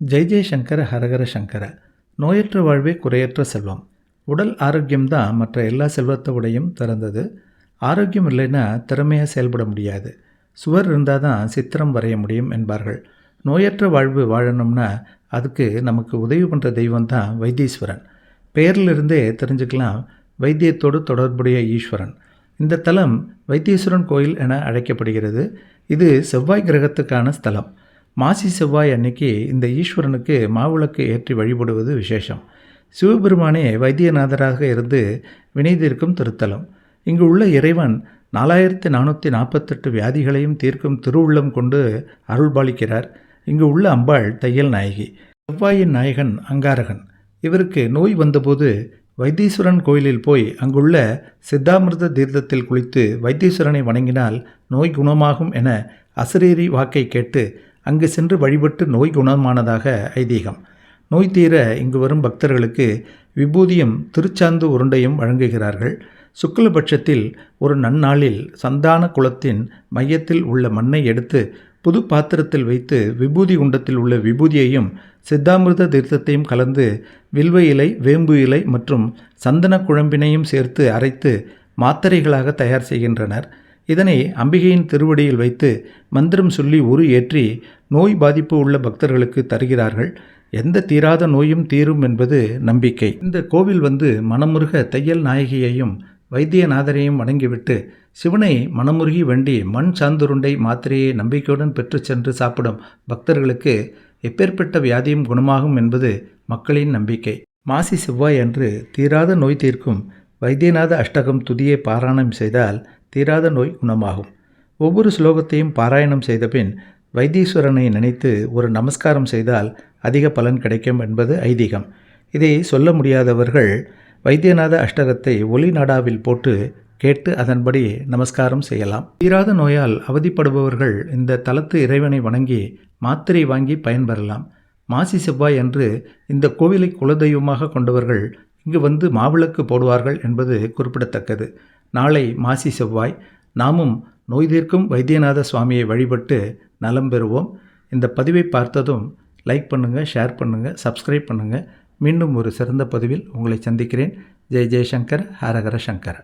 ஜெய் ஜெய்சங்கர ஹரஹர சங்கர. நோயற்ற வாழ்வே குறையற்ற செல்வம். உடல் ஆரோக்கியம்தான் மற்ற எல்லா செல்வத்தோடையும் திறந்தது. ஆரோக்கியம் இல்லைன்னா திறமையாக செயல்பட முடியாது. சுவர் இருந்தால் தான் சித்திரம் வரைய முடியும் என்பார்கள். நோயற்ற வாழ்வு வாழணும்னா அதுக்கு நமக்கு உதவி பண்ணுற தெய்வம் தான் வைத்தீஸ்வரன். பெயரிலிருந்தே தெரிஞ்சுக்கலாம் வைத்தியத்தோடு தொடர்புடைய ஈஸ்வரன். இந்த தலம் வைத்தீஸ்வரன் கோயில் என அழைக்கப்படுகிறது. இது செவ்வாய் கிரகத்துக்கான ஸ்தலம். மாசி செவ்வாய் அன்னைக்கு இந்த ஈஸ்வரனுக்கு மாவிளக்கு ஏற்றி வழிபடுவது விசேஷம். சிவபெருமானே வைத்தியநாதராக இருந்து வினைதீர்க்கும் திருத்தலம். இங்கு உள்ள இறைவன் நாலாயிரத்தி நானூற்றி நாற்பத்தெட்டு வியாதிகளையும் தீர்க்கும் திருவுள்ளம் கொண்டு அருள்பாலிக்கிறார் இங்கு உள்ள அம்பாள் தையல் நாயகி. செவ்வாயின் நாயகன் அங்காரகன். இவருக்கு நோய் வந்தபோது வைத்தீஸ்வரன் கோயிலில் போய் அங்குள்ள சித்தாமிர்த தீர்த்தத்தில் குளித்து வைத்தீஸ்வரனை வணங்கினால் நோய் குணமாகும் என அசரீரி வாக்கை கேட்டு அங்கு சென்று வழிபட்டு நோய் குணமானதாக ஐதீகம். நோய் தீர இங்கு வரும் பக்தர்களுக்கு விபூதியும் திருச்சாந்து உருண்டையும் வழங்குகிறார்கள். சுக்லபட்சத்தில் ஒரு நன்னாளில் சந்தான குலத்தின் மையத்தில் உள்ள மண்ணை எடுத்து புது பாத்திரத்தில் வைத்து விபூதி குண்டத்தில் உள்ள விபூதியையும் சித்தாமிர்த தீர்த்தத்தையும் கலந்து வில்வ இலை வேம்பு இலை மற்றும் சந்தன குழம்பினையும் சேர்த்து அரைத்து மாத்திரைகளாக தயார் செய்கின்றனர். இதனை அம்பிகையின் திருவடியில் வைத்து மந்திரம் சொல்லி உரு ஏற்றி நோய் பாதிப்பு உள்ள பக்தர்களுக்கு தருகிறார்கள். எந்த தீராத நோயும் தீரும் என்பது நம்பிக்கை. இந்த கோவில் வந்து மனமுருக தையல் நாயகியையும் வைத்தியநாதரையும் வணங்கிவிட்டு சிவனை மனமுருகி வேண்டி மண் சாந்துருண்டை மாத்திரையை நம்பிக்கையுடன் பெற்றுச் சென்று சாப்பிடும் பக்தர்களுக்கு எப்பேற்பட்ட வியாதியும் குணமாகும் என்பது மக்களின் நம்பிக்கை. மாசி செவ்வாய் அன்று தீராத நோய் தீர்க்கும் வைத்தியநாத அஷ்டகம் துதியை பாராயணம் செய்தால் தீராத நோய் குணமாகும். ஒவ்வொரு ஸ்லோகத்தையும் பாராயணம் செய்தபின் வைத்தீஸ்வரனை நினைத்து ஒரு நமஸ்காரம் செய்தால் அதிக பலன் கிடைக்கும் என்பது ஐதீகம். இதை சொல்ல முடியாதவர்கள் வைத்தியநாத அஷ்டகத்தை ஒலி நாடாவில் போட்டு கேட்டு அதன்படி நமஸ்காரம் செய்யலாம். தீராத நோயால் அவதிப்படுபவர்கள் இந்த தலத்து இறைவனை வணங்கி மாத்திரை வாங்கி பயன்பெறலாம். மாசி செவ்வாய் என்று இந்த கோவிலை குலதெய்வமாக கொண்டவர்கள் இங்கு வந்து மாவிளக்கு போடுவார்கள் என்பது குறிப்பிடத்தக்கது. நாளை மாசி செவ்வாய். நாமும் நோய் தீர்க்கும் வைத்தியநாத சுவாமியை வழிபட்டு நலம் பெறுவோம். இந்த பதிவை பார்த்ததும் லைக் பண்ணுங்கள் ஷேர் பண்ணுங்கள் சப்ஸ்கிரைப் பண்ணுங்கள் மீண்டும் ஒரு சிறந்த பதிவில் உங்களை சந்திக்கிறேன். ஜெய் ஜெய்சங்கர் ஹரஹர சங்கர்.